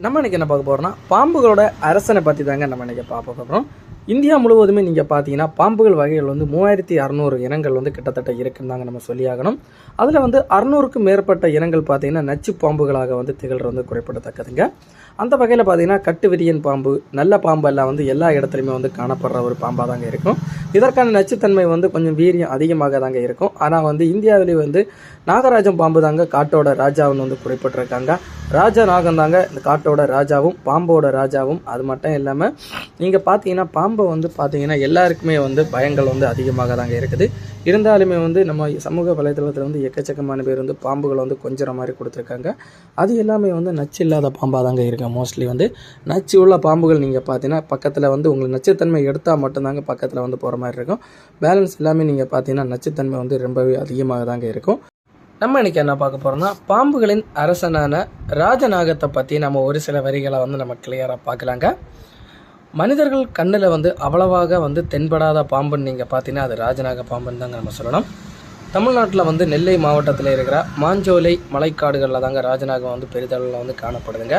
நம்ம இன்றைக்கி என்ன பார்க்க போகிறோம்னா பாம்புகளோட அரசனை பற்றி தாங்க நம்ம இன்றைக்கி பார்க்க போகிறோம் இந்தியா முழுவதுமே நீங்கள் பார்த்தீங்கன்னா பாம்புகள் வகைகள் வந்து மூவாயிரத்தி அறநூறு இனங்கள் வந்து கிட்டத்தட்ட இருக்குன்னு தாங்க நம்ம சொல்லியாகணும். அதில் வந்து அறநூறுக்கும் மேற்பட்ட இனங்கள் பார்த்தீங்கன்னா நச்சு பாம்புகளாக வந்து திகழ்கிறது வந்து குறிப்பிடத்தக்கதுங்க. அந்த வகையில் பார்த்தீங்கன்னா கட்டுவிரியன் பாம்பு நல்ல பாம்பு எல்லாம் வந்து எல்லா இடத்துலையுமே வந்து காணப்படுற ஒரு பாம்பாக தாங்க இருக்கும். இதற்கான நச்சுத்தன்மை வந்து கொஞ்சம் வீரியம் அதிகமாக தாங்க இருக்கும். ஆனால் வந்து இந்தியாவிலே வந்து நாகராஜம் பாம்பு தாங்க காட்டோட ராஜாவுன்னு வந்து குறிப்பிட்டிருக்காங்க. ராஜா நாகம் தாங்க இந்த காட்டோட ராஜாவும் பாம்போட ராஜாவும். அது மட்டும் இல்லாமல் நீங்கள் பார்த்தீங்கன்னா பாம்பு வந்து பார்த்தீங்கன்னா எல்லாருக்குமே வந்து பயங்கள் வந்து அதிகமாக தாங்க இருக்குது. இருந்தாலுமே வந்து நம்ம சமூக வலைதளத்தில் வந்து எக்கச்சக்கமான பேர் வந்து பாம்புகளை வந்து கொஞ்சம் மாதிரி கொடுத்துருக்காங்க. அது எல்லாமே வந்து நச்சு இல்லாத பாம்பாக தாங்க இருக்கு மோஸ்ட்லி வந்து. நச்சு உள்ள பாம்புகள் நீங்கள் பார்த்தீங்கன்னா பக்கத்தில் வந்து உங்களுக்கு நச்சுத்தன்மை எடுத்தால் மட்டும்தாங்க பக்கத்தில் வந்து போகிற மாதிரி இருக்கும். பேலன்ஸ் எல்லாமே நீங்கள் பார்த்தீங்கன்னா நச்சுத்தன்மை வந்து ரொம்பவே அதிகமாக தாங்க இருக்கும். நம்ம இன்னைக்கு என்ன பார்க்க போகிறோம்னா பாம்புகளின் அரசனான ராஜநாகத்தை பற்றி நம்ம ஒரு சில வரிகளை வந்து நம்ம கிளியராக பார்க்கலாங்க. மனிதர்கள் கண்ணில் வந்து அவ்வளவாக வந்து தென்படாத பாம்புன்னு நீங்கள் பார்த்தீங்கன்னா அது ராஜநாக பாம்புன்னு தாங்க நம்ம சொல்லணும். தமிழ்நாட்டில் வந்து நெல்லை மாவட்டத்தில் இருக்கிற மாஞ்சோலை மலைக்காடுகளில் தாங்க ராஜநாகம் வந்து பெரிதளவில் வந்து காணப்படுதுங்க.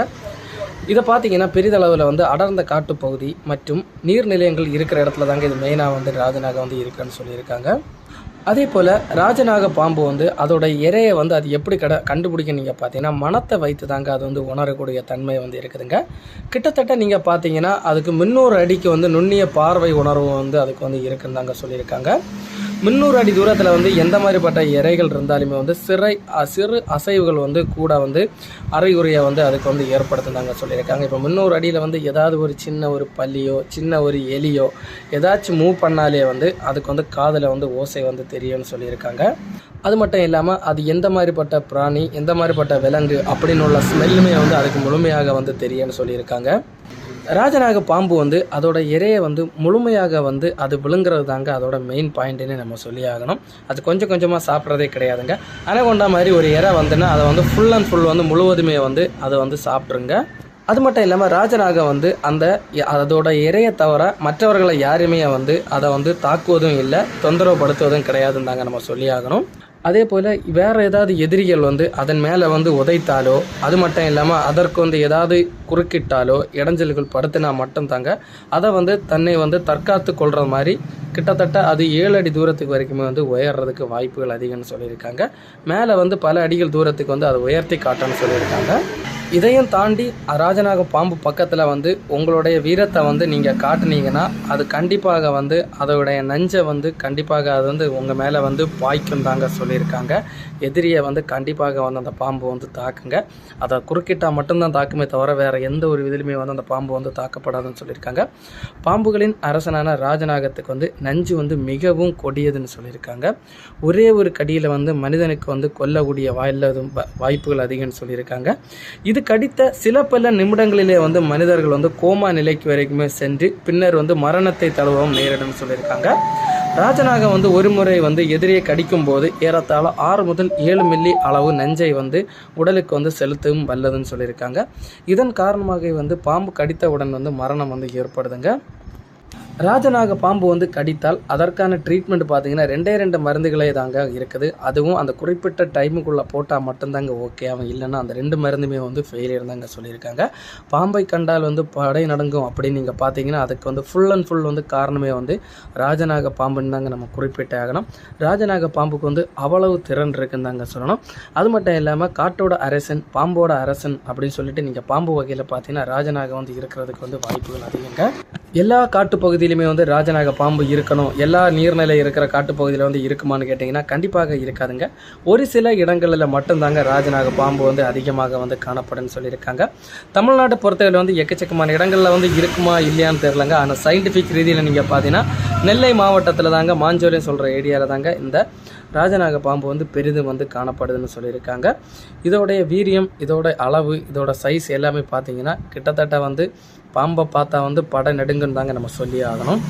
இதை பார்த்தீங்கன்னா பெரிதளவில் வந்து அடர்ந்த காட்டுப்பகுதி மற்றும் நீர்நிலையங்கள் இருக்கிற இடத்துல தாங்க இது மெயினாக வந்து ராஜநாகம் வந்து இருக்குன்னு சொல்லியிருக்காங்க. அதே போல் ராஜநாக பாம்பு வந்து அதோட இறையை வந்து அது எப்படி கட கண்டுபிடிக்க நீங்கள் பார்த்தீங்கன்னா மனத்தை வைத்து தாங்க அது வந்து உணரக்கூடிய தன்மை வந்து இருக்குதுங்க. கிட்டத்தட்ட நீங்கள் பார்த்தீங்கன்னா அதுக்கு முன்னூறு அடிக்கு வந்து நுண்ணிய பார்வை உணர்வு வந்து அதுக்கு வந்து இருக்குன்னு தாங்க சொல்லியிருக்காங்க. முந்நூறு அடி தூரத்தில் வந்து எந்த மாதிரிப்பட்ட இறைகள் இருந்தாலுமே வந்து சிறை சிறு அசைவுகள் வந்து கூட வந்து அரைகுறையை வந்து அதுக்கு வந்து ஏற்படுத்துனாங்க சொல்லியிருக்காங்க. இப்போ முந்நூறு அடியில் வந்து ஏதாவது ஒரு சின்ன ஒரு பல்லியோ சின்ன ஒரு எலியோ ஏதாச்சும் மூவ் பண்ணாலே வந்து அதுக்கு வந்து காதில் வந்து ஓசை வந்து தெரியும்னு சொல்லியிருக்காங்க. அது மட்டும் இல்லாமல் அது எந்த மாதிரிப்பட்ட பிராணி எந்த மாதிரிப்பட்ட விலங்கு அப்படின்னு உள்ள ஸ்மெல்லுமே வந்து அதுக்கு முழுமையாக வந்து தெரியும்னு சொல்லியிருக்காங்க. ராஜநாக பாம்பு வந்து அதோட இறையை வந்து முழுமையாக வந்து அது விழுங்குறது தாங்க அதோட மெயின் பாயிண்ட்டுன்னு நம்ம சொல்லி ஆகணும். அது கொஞ்சம் கொஞ்சமாக சாப்பிட்றதே கிடையாதுங்க. அனகொண்டா மாதிரி ஒரு இறை வந்துன்னா அதை வந்து ஃபுல் அண்ட் ஃபுல் வந்து முழுவதுமே வந்து அதை வந்து சாப்பிட்ருங்க அது மட்டும் இல்லாமல் ராஜநாகம் வந்து அந்த அதோட இறையை தவிர மற்றவர்களை யாருமே வந்து அதை வந்து தாக்குவதும் இல்லை தொந்தரவுப்படுத்துவதும் கிடையாதுன்னு தாங்க நம்ம சொல்லி ஆகணும். அதே போல் வேறு ஏதாவது எதிரிகள் வந்து அதன் மேலே வந்து உதைத்தாலோ அது மட்டும் இல்லாமல் அதற்கு வந்து ஏதாவது குறுக்கிட்டாலோ இடைஞ்சல்கள் படுத்தினா மட்டும் தாங்க அதை வந்து தன்னை வந்து தற்காத்து கொள்கிற மாதிரி கிட்டத்தட்ட அது ஏழு அடி தூரத்துக்கு வரைக்குமே வந்து உயர்றதுக்கு வாய்ப்புகள் அதிகம்னு சொல்லியிருக்காங்க. மேலே வந்து பல அடிகள் தூரத்துக்கு வந்து அதை உயர்த்தி காட்டணும்னு சொல்லியிருக்காங்க. இதையும் தாண்டி ராஜநாக பாம்பு பக்கத்தில் வந்து உங்களுடைய வீரத்தை வந்து நீங்கள் காட்டுனீங்கன்னா அது கண்டிப்பாக வந்து அதோடைய நஞ்சை வந்து கண்டிப்பாக அது வந்து உங்கள் மேலே வந்து பாய்க்கும் தாங்க சொல்லியிருக்காங்க. எதிரியை வந்து கண்டிப்பாக வந்து அந்த பாம்பு வந்து தாக்குங்க. அதை குறுக்கிட்டால் மட்டும்தான் தாக்குமே தவிர வேறு எந்த ஒரு விதிலுமே வந்து அந்த பாம்பு வந்து தாக்கப்படாதுன்னு சொல்லியிருக்காங்க. பாம்புகளின் அரசனான ராஜநாகத்துக்கு வந்து நஞ்சு வந்து மிகவும் கொடியதுன்னு சொல்லியிருக்காங்க. ஒரே ஒரு கடியில் வந்து மனிதனுக்கு வந்து கொல்லக்கூடிய வாயில் வாய்ப்புகள் அதிகம்னு சொல்லியிருக்காங்க. இது கடித்த சில பல நிமிடங்களிலே வந்து மனிதர்கள் வந்து கோமா நிலைக்கு வரைக்குமே சென்று பின்னர் வந்து மரணத்தை தழுவவும் நேரிடும் சொல்லியிருக்காங்க. ராஜநாகம் வந்து ஒரு முறை வந்து எதிரியை கடிக்கும் போது ஏறத்தாழ ஆறு முதல் ஏழு மில்லி அளவு நஞ்சை வந்து உடலுக்கு வந்து செலுத்தவும் வல்லதுன்னு சொல்லியிருக்காங்க. இதன் காரணமாக வந்து பாம்பு கடித்தவுடன் வந்து மரணம் வந்து ஏற்படுதுங்க. ராஜநாக பாம்பு வந்து கடித்தால் அதற்கான ட்ரீட்மெண்ட் பார்த்தீங்கன்னா ரெண்டே ரெண்டு மருந்துகளே தாங்க இருக்குது. அதுவும் அந்த குறிப்பிட்ட டைமுக்குள்ளே போட்டால் மட்டும்தாங்க ஓகே அவன் இல்லைன்னா அந்த ரெண்டு மருந்துமே வந்து ஃபெயிலியர் தாங்க சொல்லியிருக்காங்க. பாம்பை கண்டால் வந்து படை நடங்கும் அப்படின்னு நீங்கள் பார்த்தீங்கன்னா அதுக்கு வந்து ஃபுல் அண்ட் ஃபுல் வந்து காரணமே வந்து ராஜநாக பாம்புன்னு தாங்க நம்ம குறிப்பிட்டே ஆகணும். ராஜநாக பாம்புக்கு வந்து அவ்வளவு திறன் இருக்குன்னு தாங்க சொல்லணும். அது மட்டும் இல்லாமல் காட்டோட அரசன் பாம்போட அரசன் அப்படின்னு சொல்லிட்டு நீங்கள் பாம்பு வகையில் பார்த்தீங்கன்னா ராஜநாக வந்து இருக்கிறதுக்கு வந்து வாய்ப்புகள் அதிகங்க. எல்லா காட்டுப்பகுதியிலுமே வந்து ராஜநாக பாம்பு இருக்கணும். எல்லா நீர்நிலை இருக்கிற காட்டுப்பகுதியில் வந்து இருக்குமான்னு கேட்டிங்கன்னா கண்டிப்பாக இருக்காதுங்க. ஒரு சில இடங்களில் மட்டும்தாங்க ராஜநாக பாம்பு வந்து அதிகமாக வந்து காணப்படும்னு சொல்லியிருக்காங்க. தமிழ்நாட்டை பொறுத்தவரை வந்து எக்கச்சக்கமான இடங்களில் வந்து இருக்குமா இல்லையான்னு தெரிலங்க ஆனால் சயின்டிஃபிக் ரீதியில் நீங்கள் பார்த்தீங்கன்னா நெல்லை மாவட்டத்தில் தாங்க மாஞ்சோலின்னு சொல்கிற ஏரியாவில் தாங்க இந்த ராஜநாக பாம்பு வந்து பெரிதும் வந்து காணப்படுதுன்னு சொல்லியிருக்காங்க. இதோடைய வீரியம் இதோட அளவு இதோட சைஸ் எல்லாமே பார்த்தீங்கன்னா கிட்டத்தட்ட வந்து பாம்பை பார்த்தா வந்து படம் நெடுங்குன்னு தாங்க நம்ம சொல்லி ஆகணும்.